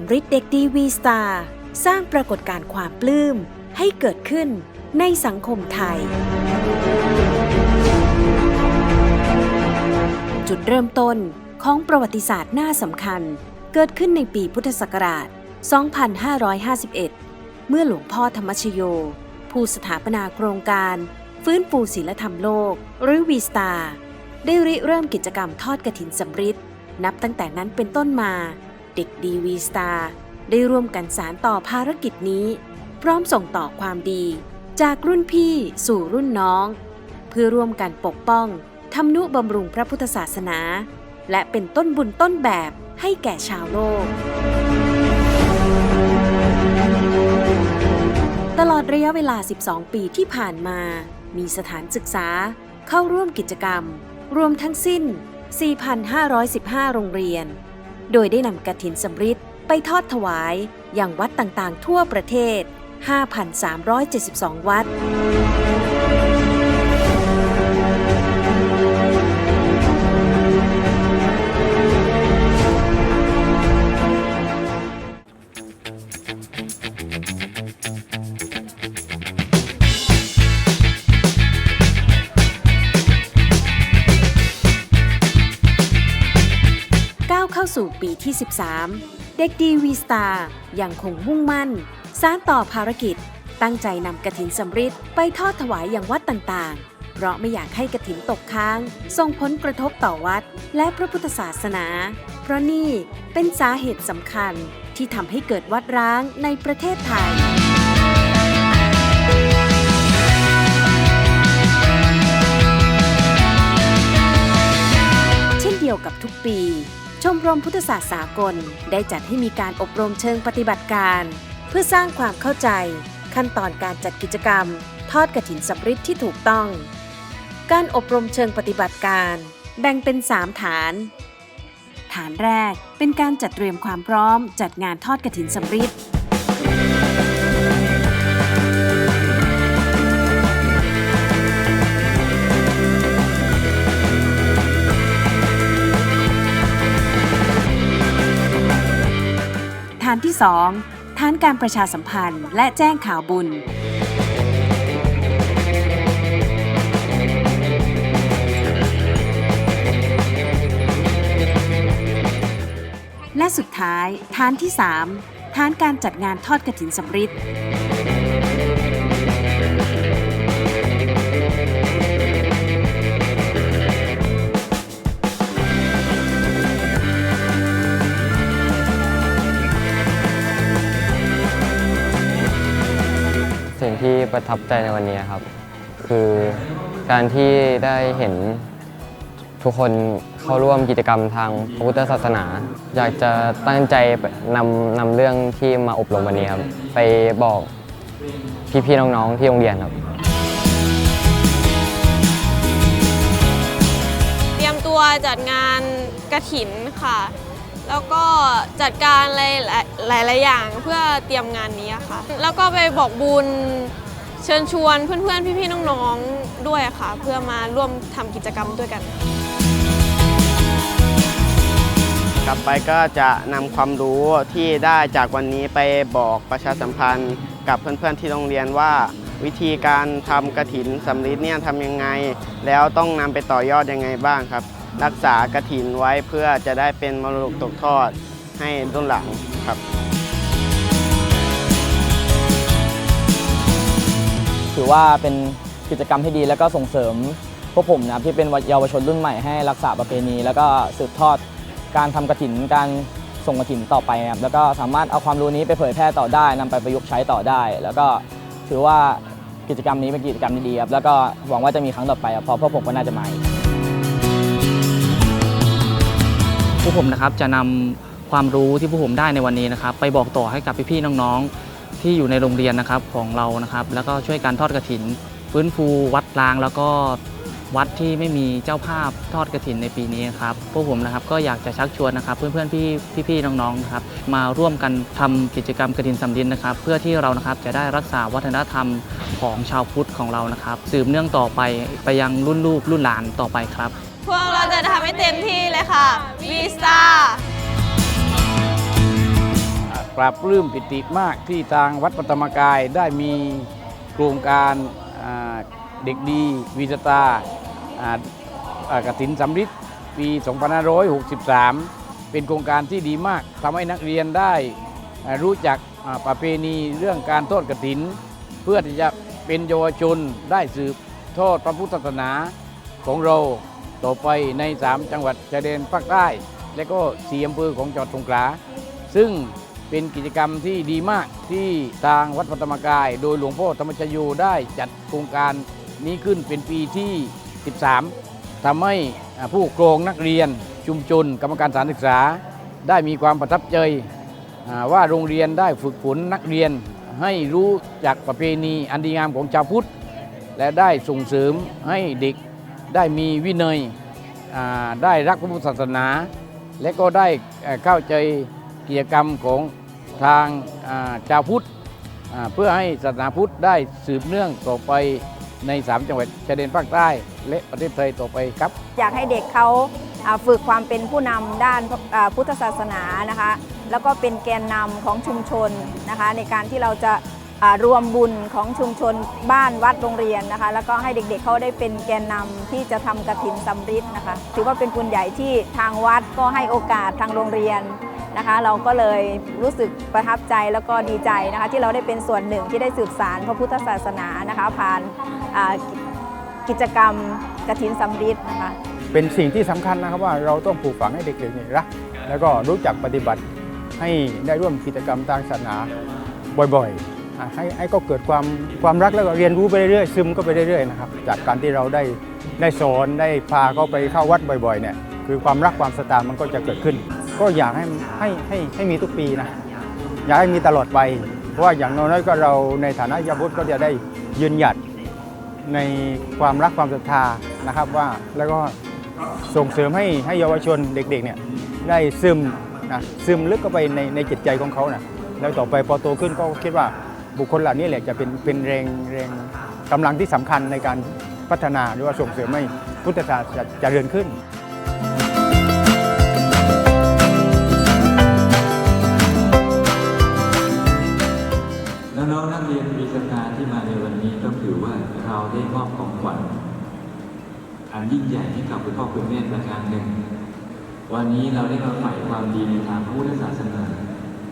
สำริดเด็กดีวีสตาร์สร้างปรากฏการณ์ความปลื้มให้เกิดขึ้นในสังคมไทย จุดเริ่มต้นของประวัติศาสตร์หน้าสำคัญ เกิดขึ้นในปีพุทธศักราช 2551 เมื่อหลวงพ่อธรรมชโย ผู้สถาปนาโครงการ ฟื้นฟูศิลธรรมโลก หรือวีสตาได้ริเริ่มกิจกรรมทอดกระถินสำริดนับตั้งแต่นั้นเป็นต้นมา ด็กดีวีสตาได้ร่วมกันสารต่อภารกิจนี้ พร้อมส่งต่อความดี จากรุ่นพี่สู่รุ่นน้อง เพื่อร่วมกันปกป้องทำนุบำรุงพระพุทธศาสนา และเป็นต้นบุญต้นแบบให้แก่ชาวโลก ตลอดระยะเวลา 12 ปีที่ผ่านมา มีสถานศึกษาเข้าร่วมกิจกรรม รวมทั้งสิ้น 4,515 โรงเรียน โดยได้นำกระถินสำริดไปทอดถวายอย่างวัดต่างๆ ทั่วประเทศ 5,372 วัด 2023 เด็กดีวีสตาร์ยังคงมุ่งมั่น สานต่อภารกิจ ตั้งใจนำกระถินสำริดไปทอดถวายอย่างวัดต่างๆ เพราะไม่อยากให้กระถินตกค้าง ส่งผลกระทบต่อวัด และพระพุทธศาสนา เพราะนี่เป็นสาเหตุสำคัญที่ทำให้เกิดวัดร้างในประเทศไทยเช่นเดียวกับทุกปี มรมพุทธศาสตร์สากล ได้จัดให้มีการอบรมเชิงปฏิบัติการ เพื่อสร้างความเข้าใจ ขั้นตอนการจัดกิจกรรม ทอดกระถินสำริดที่ถูกต้อง การอบรมเชิงปฏิบัติการ แบ่งเป็น 3 ฐาน ฐานแรกเป็นการจัดเตรียมความพร้อม จัดงานทอดกระถินสำริดานที่ 2 ฐานการประชาสัมพันธ์ และแจ้งข่าวบุญ และสุดท้าย ฐานที่ 3 ฐานการจัดงานทอดกระถินสำริด ประทับใจในวันนี้ครับ คือการที่ได้เห็นทุกคนเข้าร่วมกิจกรรมทางพระพุทธศาสนา อยากจะตั้งใจนำนำเรื่องที่มาอบรมวันนี้ครับ ไปบอกพี่ๆน้องๆที่โรงเรียนครับ เตรียมตัวจัดงานกระถินค่ะ แล้วก็จัดการหลายหลายๆอย่างเพื่อเตรียมงานนี้ค่ะ แล้วก็ไปบอกบุญ เชิญชวนเพื่อนๆ พี่ๆ น้องๆ ด้วยค่ะ เพื่อมาร่วมทำกิจกรรมด้วยกัน กลับไปก็จะนำความรู้ที่ได้จากวันนี้ไปบอกประชาสัมพันธ์ กับเพื่อนๆที่โรงเรียนว่า วิธีการทำกระถินสำลิดเนี่ยทำยังไง แล้วต้องนำไปต่อยอดยังไงบ้างครับ รักษากระถินไว้เพื่อจะได้เป็นมรดกตกทอดให้รุ่นหลังครับ อว่าเป็นกิจกรรมที่ดี แล้วก็ส่งเสริมพวกผมนะครับที่เป็นเยาวชนรุ่นใหม่ให้รักษาประเพณี แล้วก็สืบทอดการทำกระถินการส่งกระถินต่อไปนะครับแล้วก็สามารถเอาความรู้นี้ไปเผยแพร่ต่อได้นำไปประยุกต์ใช้ต่อได้ แล้วก็ถือว่ากิจกรรมนี้เป็นกิจกรรมดีครับแล้วก็หวังว่าจะมีครั้งต่อไปครับเพราะพวกผมก็น่าจะมาอีกพวกผมนะครับจะนำความรู้ที่พวกผมได้ในวันนี้นะครับ ไปบอกต่อให้กับพี่ๆน้องๆ ที่อยู่ในโรงเรียนนะครับของเรานะครับ แล้วก็ช่วยการทอดกระถิน ฟื้นฟูวัดล้างแล้วก็วัดที่ไม่มีเจ้าภาพทอดกระถินในปีนี้ครับพวกผมนะครับก็อยากจะชักชวนนะครับ เพื่อนๆพี่พี่ๆน้องๆนะครับมาร่วมกันทำกิจกรรมกระถินสำลินนะครับ เพื่อที่เรานะครับจะได้รักษาวัฒนธรรมของชาวพุทธของเรานะครับ สืบเนื่องต่อไปไปยังรุ่นลูกรุ่นหลานต่อไปครับ พวกเราจะทำให้เต็มที่เลยค่ะวีสตา ปราบปลื้มปิติมากที่ทางวัดปฐมกายได้มีโครงการเด็กดีวีสตาร์อ่าอ่ากฐินสำริดปี2563 เป็นโครงการที่ดีมากทำให้นักเรียนได้รู้จักประเพณีเรื่องการทอดกฐิน เพื่อที่จะเป็นเยาวชนได้สืบทอดพระพุทธศาสนาของเราต่อไปใน 3 จังหวัดชายแดนภาคใต้ และก็สี่อำเภอของจังหวัดสงขลาซึ่ง เป็นกิจกรรมที่ดีมากที่ทางวัดพระธรรมกาย โดยหลวงพ่อธรรมชโยได้จัดโครงการนี้ขึ้นเป็นปีที่ 13ทำให้ผู้ปกครองนักเรียนชุมชน กรรมการสานศึกษา ได้มีความประทับใจว่าโรงเรียนได้ฝึกฝนนักเรียนให้รู้จักประเพณีอันดีงามของชาวพุทธ และได้ส่งเสริมให้เด็กได้มีวินัยได้รักพระพุทธศาสนา และก็ได้เข้าใจ กิจกรรมของทางชาวพุทธเพื่อให้ศาสนาพุทธได้สืบเนื่องต่อไปใน 3 จังหวัดชายแดนภาคใต้ และประเทศไทยต่อไปครับ อยากให้เด็กเขาฝึกความเป็นผู้นำด้านพุทธศาสนานะคะ แล้วก็เป็นแกนนำของชุมชนนะคะ ในการที่เราจะรวมบุญของชุมชนบ้านวัดโรงเรียนนะคะ แล้วก็ให้เด็กๆเขาได้เป็นแกนนำที่จะทำกระถินสำริดนะคะ ถือว่าเป็นบุญใหญ่ที่ทางวัดก็ให้โอกาสทางโรงเรียน นะคะ เราก็เลยรู้สึกประทับใจแล้วก็ดีใจนะคะ ที่เราได้เป็นส่วนหนึ่งที่ได้สืบสารพระพุทธศาสนานะคะ ผ่านกิจกรรมกระถินสำริดนะคะ เป็นสิ่งที่สำคัญนะครับว่าเราต้องปลูกฝังให้เด็กๆนี่รักแล้วก็รู้จักปฏิบัติให้ได้ร่วมกิจกรรมทางศาสนาบ่อยๆ ให้ให้ก็เกิดความความรักแล้วก็เรียนรู้ไปเรื่อยๆซึมก็ไปเรื่อยๆนะครับจากการที่เราได้ได้สอนได้พาเขาไปเข้าวัดบ่อยๆเนี่ย คือความรักความศรัทธามันก็จะเกิดขึ้น ก็อยากให้ให้ให้ให้มีทุกปีนะอยากให้มีตลอดไป เพราะว่าอย่างน้อยก็เราในฐานะยาบุตรก็จะได้ยืนหยัดในความรักความศรัทธานะครับว่าแล้วก็ส่งเสริมให้ให้เยาวชนเด็กๆเนี่ยได้ซึมนะซึมลึกเข้าไปในในจิตใจของเขานะแล้วต่อไปพอโตขึ้นก็คิดว่าบุคคลเหล่านี้แหละจะเป็นเป็นแรงแรงกำลังที่สำคัญในการพัฒนาหรือว่าส่งเสริมให้พุทธศาสนาเจริญขึ้น นักเรียนมีสตาที่มาในวันนี้ต้องถือว่าเราได้มอบของขวัญอันยิ่งใหญ่ให้กับคุณพ่อคุณแม่ประการหนึ่ง วันนี้เราได้มาฝ่ายความดีในทางพุทธศาสนา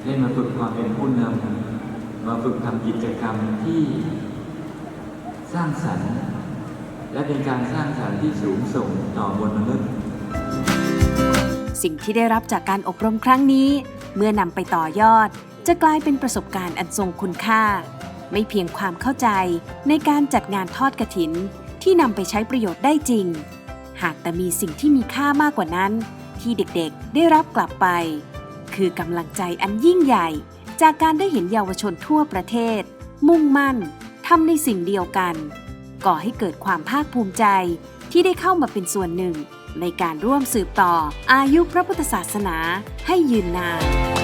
ได้มาฝึกความเป็นผู้นำมาฝึกทำกิจกรรมที่สร้างสรรค์ และเป็นการสร้างสรรค์ที่สูงส่งต่อมวลมนุษย์สิ่งที่ได้รับจากการอบรมครั้งนี้ เมื่อนำไปต่อยอด จะกลายเป็นประสบการณ์อันทรงคุณค่า ไม่เพียงความเข้าใจในการจัดงานทอดกระถิน ที่นำไปใช้ประโยชน์ได้จริง หากแต่มีสิ่งที่มีค่ามากกว่านั้น ที่เด็กๆได้รับกลับไป คือกำลังใจอันยิ่งใหญ่ จากการได้เห็นเยาวชนทั่วประเทศ มุ่งมั่นทำในสิ่งเดียวกัน ก่อให้เกิดความภาคภูมิใจที่ได้เข้ามาเป็นส่วนหนึ่ง ในการร่วมสืบต่ออายุพระพุทธศาสนาให้ยืนนาน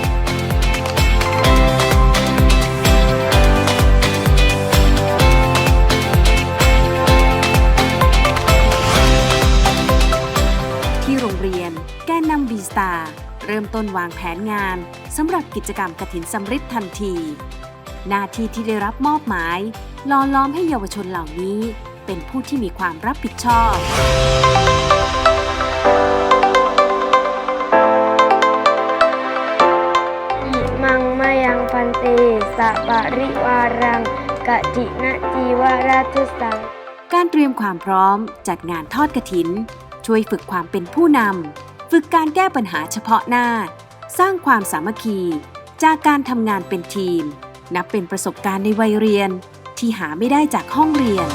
ที่โรงเรียน แกนนำบีสตาร์เริ่มต้นวางแผนงานสำหรับกิจกรรมกฐินสำริดทันที หน้าที่ที่ได้รับมอบหมายล่อล้อมให้เยาวชนเหล่านี้ เป็นผู้ที่มีความรับผิดชอบะปะริวารังกะจินะจีวราทุสัง การเตรียมความพร้อมจัดงานทอดกระถิน ช่วยฝึกความเป็นผู้นำ ฝึกการแก้ปัญหาเฉพาะหน้า สร้างความสามัคคี จากการทำงานเป็นทีม นับเป็นประสบการณ์ในวัยเรียน ที่หาไม่ได้จากห้องเรียน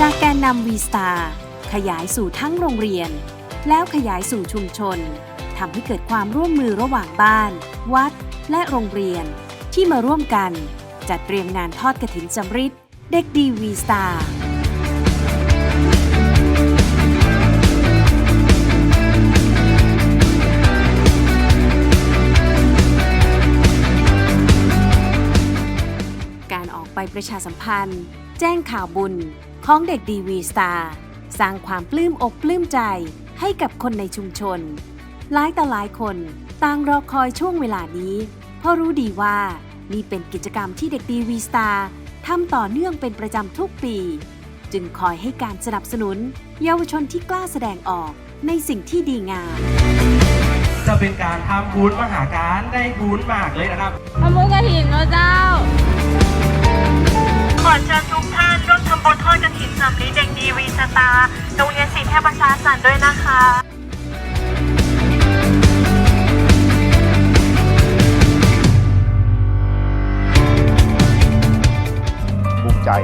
จากแกนนำวีสตาขยายสู่ทั้งโรงเรียน แล้วขยายสู่ชุมชนทำให้เกิดความร่วมมือระหว่างบ้าน วัด และโรงเรียนที่มาร่วมกันจัดเตรียมงานทอดกระถินสำริดเด็กดีวีสตาร์การออกไปประชาสัมพันธ์ แจ้งข่าวบุญของเด็กดีวีสตาร์สร้างความปลื้มอกปลื้มใจให้กับคนในชุมชน หลายต่อหลายคน ต่างรอคอยช่วงเวลานี้ เพราะรู้ดีว่านี่เป็นกิจกรรมที่เด็กดีวีสตาร์ทำต่อเนื่องเป็นประจำทุกปี จึงคอยให้การสนับสนุน เยาวชนที่กล้าแสดงออกในสิ่งที่ดีงาม จะเป็นการทำบุญมหาการได้บุญมากเลยนะครับ ทำบุญกระถินเนาะเจ้า ขอเชิญทุกท่านร่วมทำบุญทอดกฐินสำลีเด็กดีวีสตาร์โรงเรียนศรีแพทย์ประชาสันด้วยนะคะ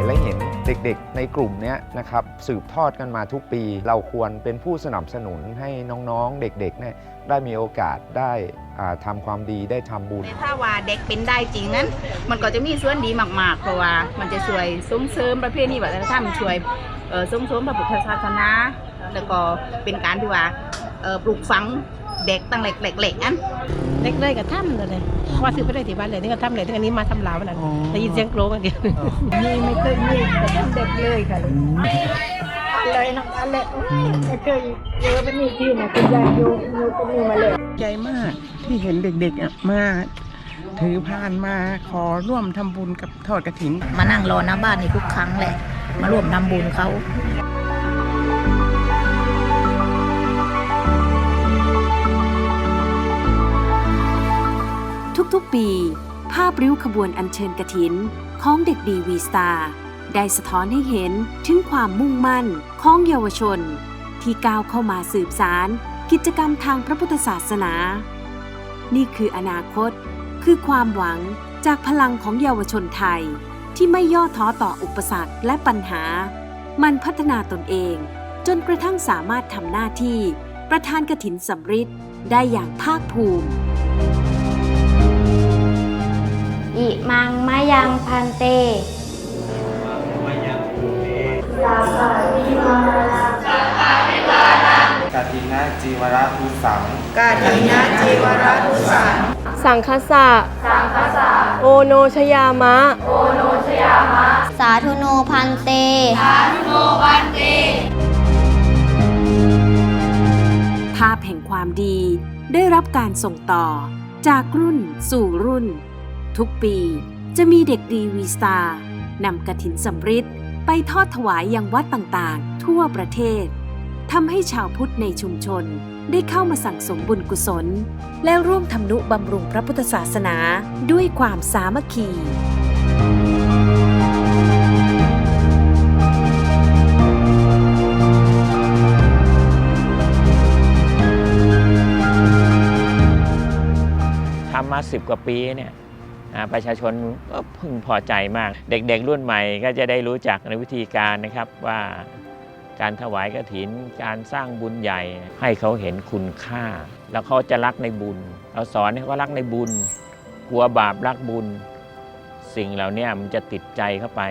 และเห็นเด็กๆ ในกลุ่มนี้นะครับสืบทอดกันมาทุกปี เราควรเป็นผู้สนับสนุนให้น้องๆเด็กๆเนี่ยได้มีโอกาสได้อ่าทำความดีได้ทำบุญ ถ้าว่าเด็กเป็นได้จริงนั้น มันก็จะมีส่วนดีมากๆ เพราะว่ามันจะช่วยส่งเสริมประเพณีวัฒนธรรมช่วยเอ่อส่งเสริมพระพุทธศาสนา แล้วก็เป็นการที่ว่าปลูกฝัง ด็กตั้งเล็กๆๆอันเล็กเลยก็ทำเลยว่าซื้อไปได้ที่บ้านเลยนี่ก็ทำเลยที่อันนี้มาทำลาวนั่นได้ยินเสียงโกรกกันเดียวมีไม่เคยมีแต่ทำเด็กเลยค่ะเลยน้ำตาเล็ไม่เคยเจอเป็นนี่ที่นะคุณยายอยู่อยู่ตรงนี้มาเลยใจมากที่เห็นเด็กๆอะมาถือพานมาขอร่วมทำบุญกับทอดกระถิน มานั่งรอหน้าบ้านนี่ทุกครั้งแหละ มาร่วมทำบุญเขา ทุกๆ ปี ภาพริ้วขบวนอัญเชิญกระถิน ของเด็กดีวีสตาร์ได้สะท้อนให้เห็นถึงความมุ่งมั่นของเยาวชน ที่ก้าวเข้ามาสืบสาร กิจกรรมทางพระพุทธศาสนา นี่คืออนาคต คือความหวังจากพลังของเยาวชนไทย ที่ไม่ย่อท้อต่ออุปสรรคและปัญหา มันพัฒนาตนเอง จนกระทั่งสามารถทำหน้าที่ ประธานกฐินสำริดได้อย่างภาคภูมิ งมะยังพันเตกาทินะจีวราภูสังกาถินะจีวรทุสัง สังคสะสังคสะโอโนชยามะ โอโนชยามะสาธุโนพันเต ภาพแห่งความดีได้รับการส่งต่อจากรุ่นสู่รุ่น ทุกปี จะมีเด็กดีวีสตาร์นำกระถินสำริดไปทอดถวายยังวัดต่างๆ ทั่วประเทศทำให้ชาวพุทธในชุมชนได้เข้ามาสั่งสมบุญกุศล และร่วมทำนุบำรุงพระพุทธศาสนาด้วยความสามัคคีทำมาสิบกว่าปีเนี่ย ประชาชนก็พึงพอใจมาก เด็กๆรุ่นใหม่ก็จะได้รู้จักในวิธีการนะครับว่าการถวายกฐิน การสร้างบุญใหญ่ ให้เขาเห็นคุณค่า แล้วเขาจะรักในบุญ เราสอนให้เขารักในบุญ กลัวบาปรักบุญ สิ่งเหล่านี้มันจะติดใจเข้าไป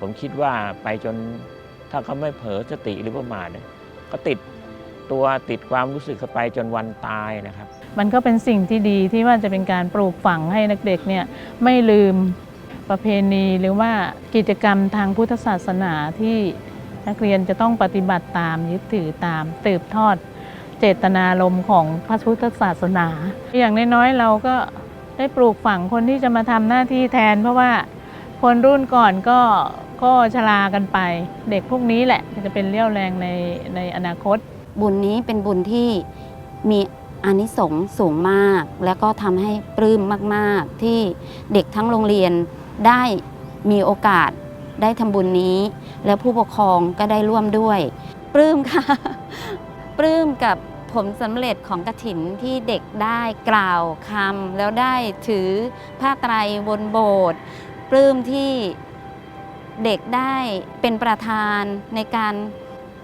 ผมคิดว่าไปจนถ้าเขาไม่เผลอสติหรือประมาทเนี่ยก็ติด ตัวติดความรู้สึกเข้าไปจนวันตายนะครับ มันก็เป็นสิ่งที่ดีที่ว่าจะเป็นการปลูกฝังให้นักเด็กเนี่ยไม่ลืมประเพณีหรือว่ากิจกรรมทางพุทธศาสนาที่นักเรียนจะต้องปฏิบัติตามยึดถือตามสืบทอดเจตนารมณ์ของพระพุทธศาสนา อย่างน้อยๆเราก็ได้ปลูกฝังคนที่จะมาทำหน้าที่แทน เพราะว่าคนรุ่นก่อนก็ก็ชรากันไป เด็กพวกนี้แหละจะเป็นเรี่ยวแรงในในอนาคต บุญนี้เป็นบุญที่มีอานิสงส์สูงมาก แล้วก็ทำให้ปลื้มมาก ๆ ที่เด็กทั้งโรงเรียนได้มีโอกาสได้ทำบุญนี้ แล้วผู้ปกครองก็ได้ร่วมด้วย ปลื้มค่ะ ปลื้มกับผลสำเร็จของกระถินที่เด็กได้กล่าวคำแล้วได้ถือผ้าไตรบนโบสถ์ปลื้มที่เด็กได้เป็นประธานในการ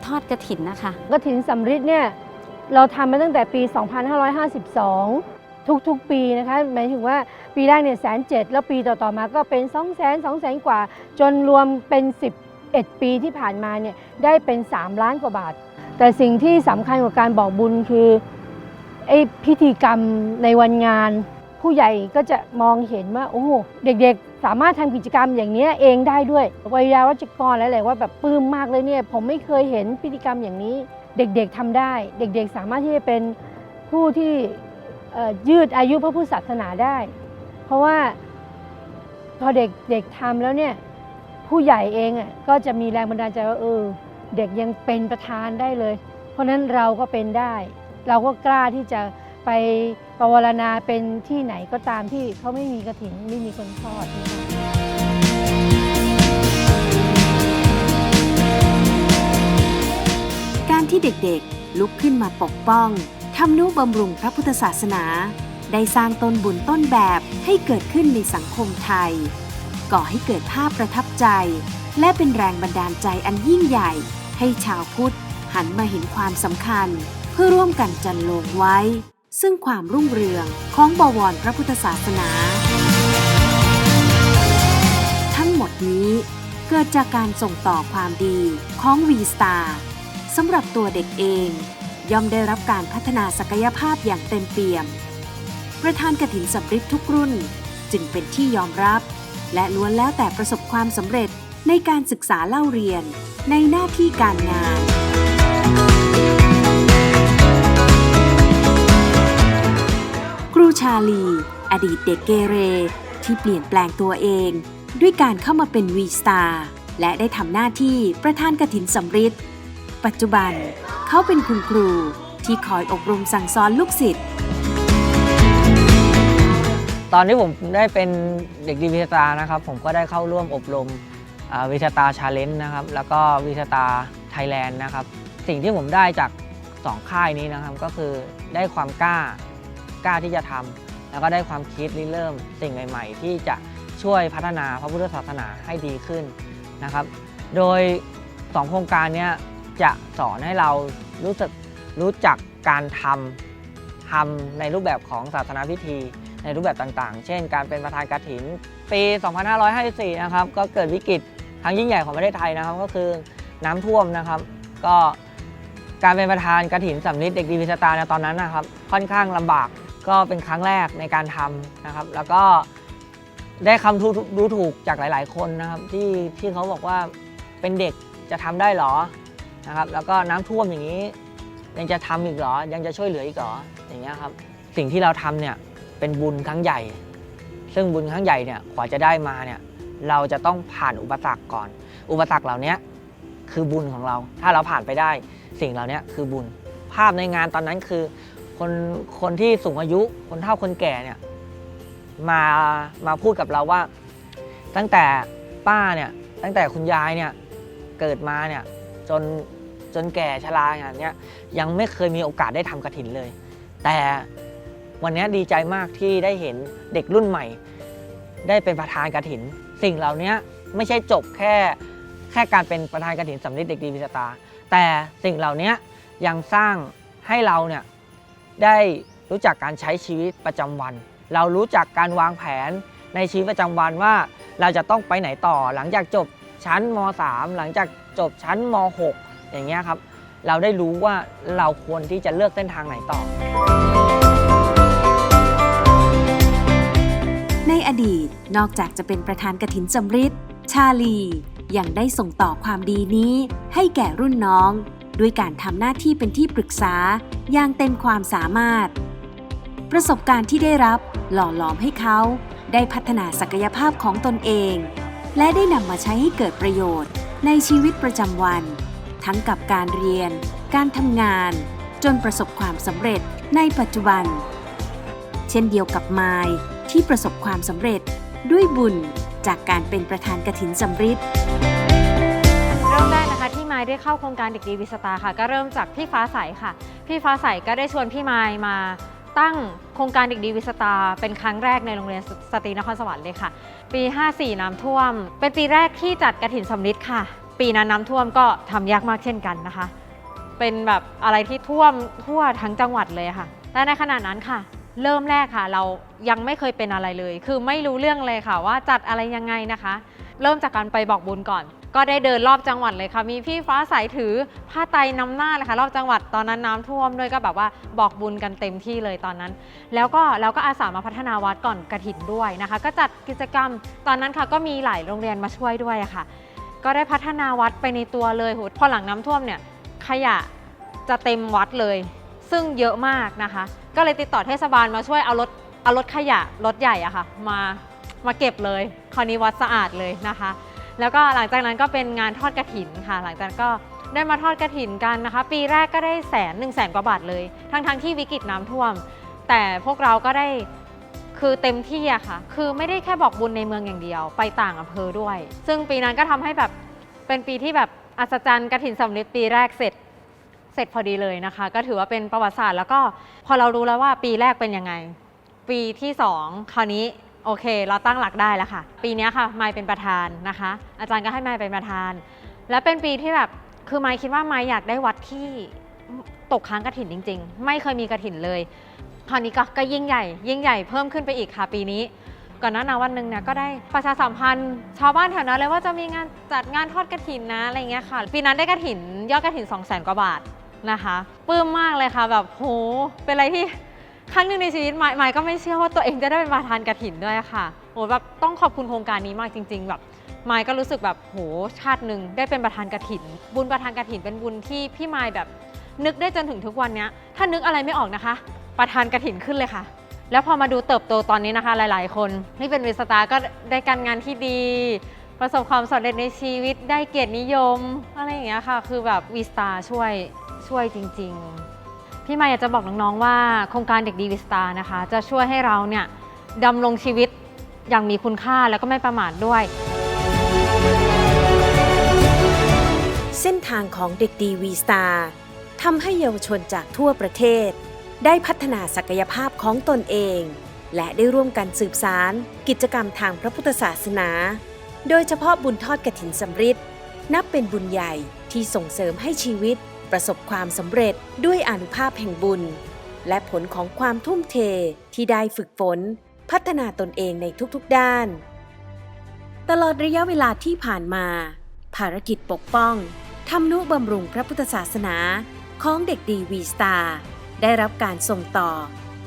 ทอดกระถินนะคะ กระถินสำริดเนี่ยเราทำมาตั้งแต่ปี 2552 ทุกๆ ปีนะคะหมายถึงว่าปีแรกเนี่ยแสนเจ็ดแล้วปีต่อๆมาก็เป็น 2 0 0 0 0 0 0 0 กว่า จนรวมเป็น 11 ปีที่ผ่านมาเนี่ยได้เป็น 3 ล้านกว่าบาท แต่สิ่งที่สำคัญกว่าการบอกบุญคือไอ้พิธีกรรมในวันงาน ผู้ใหญ่ก็จะมองเห็นว่าโอ้เด็กๆ สามารถทำกิจกรรมอย่างนี้เองได้ด้วยวัยยาวัจกรและอะไรว่าแบบปลื้มมากเลยเนี่ยผมไม่เคยเห็นพิธีกรรมอย่างนี้ เด็กๆทำได้ เด็กๆ สามารถที่จะเป็นผู้ที่ยืดอายุพระพุทธศาสนาได้ เพราะว่าพอเด็กเด็กทำแล้วเนี่ยผู้ใหญ่เองอะก็จะมีแรงบันดาลใจว่าเออเด็กยังเป็นประธานได้เลย เพราะนั้นเราก็เป็นได้ เราก็กล้าที่จะ ไปปวารณาเป็นที่ไหนก็ตามที่เขาไม่มีกระถินไม่มีคนทอดการที่เด็กๆลุกขึ้นมาปกป้องทำนุบำรุงพระพุทธศาสนา ได้สร้างต้นบุญต้นแบบให้เกิดขึ้นในสังคมไทย ก่อให้เกิดภาพประทับใจ และเป็นแรงบันดาลใจอันยิ่งใหญ่ ให้ชาวพุทธหันมาเห็นความสำคัญ เพื่อร่วมกันจันโลงไว้ ซึ่งความรุ่งเรืองของบวรพระพุทธศาสนา ทั้งหมดนี้เกิดจากการส่งต่อความดีของวีสตาสำหรับตัวเด็กเอง ย่อมได้รับการพัฒนาศักยภาพอย่างเต็มเปี่ยม ประธานกถินสำริดทุกรุ่นจึงเป็นที่ยอมรับ และล้วนแล้วแต่ประสบความสำเร็จในการศึกษาเล่าเรียนในหน้าที่การงาน ชาลี อดีตเด็กเกเร ที่เปลี่ยนแปลงตัวเอง ด้วยการเข้ามาเป็นวีสตาร์และได้ทำหน้าที่ประธานกถินสำริดปัจจุบันเขาเป็นคุณครูที่คอยอบรมสั่งสอนลูกศิษย์ตอนที่ผมได้เป็นเด็กดีวิชาตานะครับ ผมก็ได้เข้าร่วมอบรมอ่าวิชาตาชาเลนจ์นะครับ แล้วก็วิชาตาไทยแลนด์นะครับ สิ่งที่ผมได้จาก 2 ค่ายนี้นะครับ ก็คือได้ความกล้า กล้าที่จะทำแล้วก็ได้ความคิดริเริ่มสิ่งใหม่ ๆ ที่จะช่วยพัฒนาพระพุทธศาสนาให้ดีขึ้นนะครับ โดย 2 โครงการนี้จะสอนให้เรารู้สึกรู้จักการทำทำในรูปแบบของศาสนาพิธี ในรูปแบบต่างๆ เช่น การเป็นประธานกฐิน ปี 2554 นะครับ ก็เกิดวิกฤตครั้งยิ่งใหญ่ของประเทศไทยนะครับ ก็คือน้ำท่วมนะครับ ก็การเป็นประธานกฐินสำนิดเด็กดีวิสตาในตอนนั้นนะครับ ค่อนข้างลำบาก ก็เป็นครั้งแรกในการทำนะครับ แล้วก็ได้คำดูถูกจากหลาย ๆ คนนะครับที่ที่เขาบอกว่าเป็นเด็กจะทำได้หรอนะครับ แล้วก็น้ำท่วมอย่างนี้ ยังจะทำอีกหรอ ยังจะช่วยเหลืออีกหรออย่างเงี้ยครับสิ่งที่เราทำเนี่ยเป็นบุญครั้งใหญ่ ซึ่งบุญครั้งใหญ่เนี่ยกว่าจะได้มาเนี่ยเราจะต้องผ่านอุปสรรคก่อน อุปสรรคเหล่านี้คือบุญของเรา ถ้าเราผ่านไปได้ สิ่งเหล่านี้คือบุญ ภาพในงานตอนนั้นคือ คนคนที่สูงอายุคนเฒ่าคนแก่เนี่ยมามาพูดกับเราว่า ตั้งแต่ป้าเนี่ยตั้งแต่คุณยายเนี่ยเกิดมาเนี่ยจนจนแก่ชราอย่างเนี้ยยังไม่เคยมีโอกาสได้ทำกระถินเลย แต่วันนี้ดีใจมากที่ได้เห็นเด็กรุ่นใหม่ ได้เป็นประธานกระถิน สิ่งเหล่านี้ไม่ใช่จบแค่แค่การเป็นประธานกระถินสำนึกเด็กดีวิชาตา แต่สิ่งเหล่านี้ยังสร้างให้เราเนี่ย ได้รู้จักการใช้ชีวิตประจำวัน เรารู้จักการวางแผนในชีวิตประจำวันว่า เราจะต้องไปไหนต่อหลังจากจบชั้นม .3 หลังจากจบชั้นม .6 อย่างเงี้ยครับ เราได้รู้ว่าเราควรที่จะเลือกเส้นทางไหนต่อ ในอดีตนอกจากจะเป็นประธานกระถินสำริดชาลียังได้ส่งต่อความดีนี้ให้แก่รุ่นน้อง ด้วยการทำหน้าที่เป็นที่ปรึกษาอย่างเต็มความสามารถ ประสบการณ์ที่ได้รับหล่อหลอมให้เขา ได้พัฒนาศักยภาพของตนเอง และได้นำมาใช้ให้เกิดประโยชน์ ในชีวิตประจำวัน ทั้งกับการเรียน การทำงาน จนประสบความสำเร็จในปัจจุบัน เช่นเดียวกับไมล์ที่ประสบความสำเร็จด้วยบุญจากการเป็นประธานกฐินสำริด ได้เข้าโครงการเด็กดีวิสตาค่ะ ก็เริ่มจากพี่ฟ้าใสค่ะ พี่ฟ้าใสก็ได้ชวนพี่ไมายมาตั้งโครงการเด็กดีวิสตาเป็นครั้งแรกในโรงเรียนสตรีนครสวรรค์เลยค่ะ ปี 54 น้ำท่วม เป็นปีแรกที่จัดกระถินสำริดค่ะ ปีนั้นน้ำท่วมก็ทำยากมากเช่นกันนะคะ เป็นแบบอะไรที่ท่วมทั่วทั้งจังหวัดเลยค่ะแต่ในขณะนั้นค่ะ เริ่มแรกค่ะ เรายังไม่เคยเป็นอะไรเลย คือไม่รู้เรื่องเลยค่ะว่าจัดอะไรยังไงนะคะ เริ่มจากการไปบอกบุญก่อน ก็ได้เดินรอบจังหวัดเลยค่ะ มีพี่ฟ้าใสถือผ้าไตรนำหน้าเลยค่ะ รอบจังหวัดตอนนั้นน้ำท่วมด้วยก็แบบว่าบอกบุญกันเต็มที่เลยตอนนั้น แล้วก็เราก็อาสามาพัฒนาวัดก่อนกระถินด้วยนะคะ ก็จัดกิจกรรมตอนนั้นค่ะก็มีหลายโรงเรียนมาช่วยด้วยค่ะ ก็ได้พัฒนาวัดไปในตัวเลยโหพอหลังน้ำท่วมเนี่ยขยะจะเต็มวัดเลย ซึ่งเยอะมากนะคะ ก็เลยติดต่อเทศบาลมาช่วยเอารถเอารถขยะรถใหญ่อะค่ะ มามาเก็บเลย คราวนี้วัดสะอาดเลยนะคะ แล้วก็หลังจากนั้นก็เป็นงานทอดกระถินค่ะ หลังจากนั้นก็ได้มาทอดกระถินกันนะคะ ปีแรกก็ได้แสนหนึ่งแสนกว่าบาทเลย ทั้งทั้งที่วิกฤตน้ำท่วม แต่พวกเราก็ได้คือเต็มที่อะค่ะ คือไม่ได้แค่บอกบุญในเมืองอย่างเดียว ไปต่างอำเภอด้วย ซึ่งปีนั้นก็ทำให้แบบเป็นปีที่แบบอัศจรรย์กระถินสำลิดปีแรกเสร็จ เสร็จพอดีเลยนะคะ ก็ถือว่าเป็นประวัติศาสตร์ แล้วก็พอเรารู้แล้วว่าปีแรกเป็นยังไง ปีที่สองคราวนี้ โอเค เราตั้งหลักได้แล้วค่ะ ปีนี้ค่ะไมายเป็นประธานนะคะ อาจารย์ก็ให้ไมายเป็นประธาน และเป็นปีที่แบบคือไมายคิดว่าไมายอยากได้วัดที่ตกค้างกระถินจริง ๆ ไม่เคยมีกระถินเลยคราวนี้ก็ก็ยิ่งใหญ่ ยิ่งใหญ่เพิ่มขึ้นไปอีกค่ะปีนี้ก่อนหน้านั้นวันหนึ่งเนี่ยก็ได้ประชาสัมพันธ์ชาวบ้านแถวนั้นเลยว่าจะมีงานจัดงานทอดกระถินนะอะไรเงี้ยค่ะ ปีนั้นได้กระถินยอดกระถิน2 0 0 0 0 0กว่าบาทนะคะปลื้มมากเลยค่ะแบบโหเป็นอะไรที่ ครั้งหนึ่งในชีวิตใหม่ใหม่ก็ไม่เชื่อว่าตัวเองจะได้เป็นประธานกระถินด้วยค่ะโหแบบต้องขอบคุณโครงการนี้มากจริง ๆ แบบไมค์ก็รู้สึกแบบโหชาติหนึ่งได้เป็นประธานกระถิน บุญประธานกระถินเป็นบุญที่พี่ไมค์แบบนึกได้จนถึงทุกวันนี้ถ้านึกอะไรไม่ออกนะคะ ประธานกระถินขึ้นเลยค่ะ แล้วพอมาดูเติบโตตอนนี้นะคะ หลาย ๆ คนที่เป็นวิสตาร์ก็ได้การงานที่ดีประสบความสำเร็จในชีวิตได้เกียรตินิยม อะไรอย่างเงี้ยค่ะ คือแบบวิสตาช่วยช่วยจริง ๆ พี่มายอยากจะบอกน้องๆว่าโครงการเด็กดีวิสตานะคะ จะช่วยให้เราเนี่ยดำรงชีวิตอย่างมีคุณค่าแล้วก็ไม่ประมาทด้วย เส้นทางของเด็กดีวีสตาร์ทำให้เยาวชนจากทั่วประเทศ ได้พัฒนาศักยภาพของตนเอง และได้ร่วมกันสืบสารกิจกรรมทางพระพุทธศาสนา โดยเฉพาะบุญทอดกระถินสำริดนับเป็นบุญใหญ่ที่ส่งเสริมให้ชีวิต ประสบความสำเร็จด้วยอนุภาพแห่งบุญ และผลของความทุ่มเทที่ได้ฝึกฝน พัฒนาตนเองในทุกๆด้าน ตลอดระยะเวลาที่ผ่านมา ภารกิจปกป้องทำนุบำรุงพระพุทธศาสนาของเด็กดีวีสตาร์ได้รับการส่งต่อ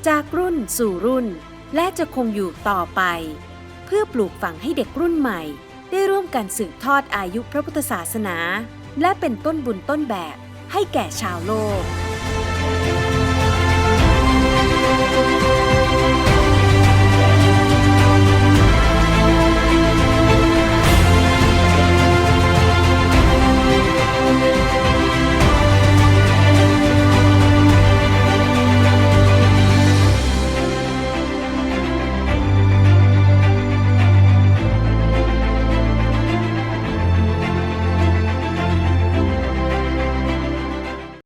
จากรุ่นสู่รุ่น และจะคงอยู่ต่อไป เพื่อปลูกฝังให้เด็กรุ่นใหม่ ได้ร่วมกันสืบทอดอายุพระพุทธศาสนา และเป็นต้นบุญต้นแบบ ให้แก่ชาวโลก